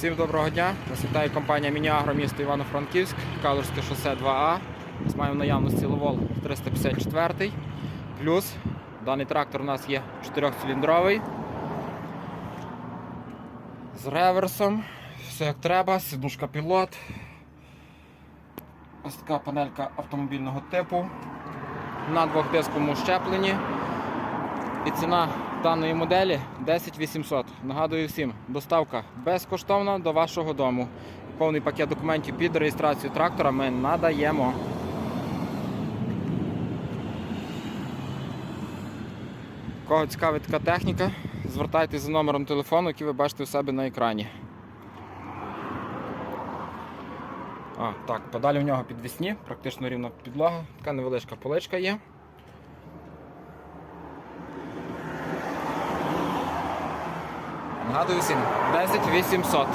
Всім доброго дня. Нас вітає компанія Мініагро місто Івано-Франківськ, Калужське шосе 2А. Ми маємо в наявності Ловол 354. Плюс даний трактор у нас є 4-циліндровий. З реверсом. Все як треба, сідушка пілот. Ось така панелька автомобільного типу. На двохдисковому щепленні. І ціна даної моделі 10 800. Нагадую всім, доставка безкоштовна до вашого дому. Повний пакет документів під реєстрацію трактора ми надаємо. Кого цікавить така техніка, звертайтеся за номером телефону, який ви бачите у себе на екрані. А, так, подалі в нього підвісні, практично рівна підлога, така невеличка поличка є. Нагадую всім, 10 800.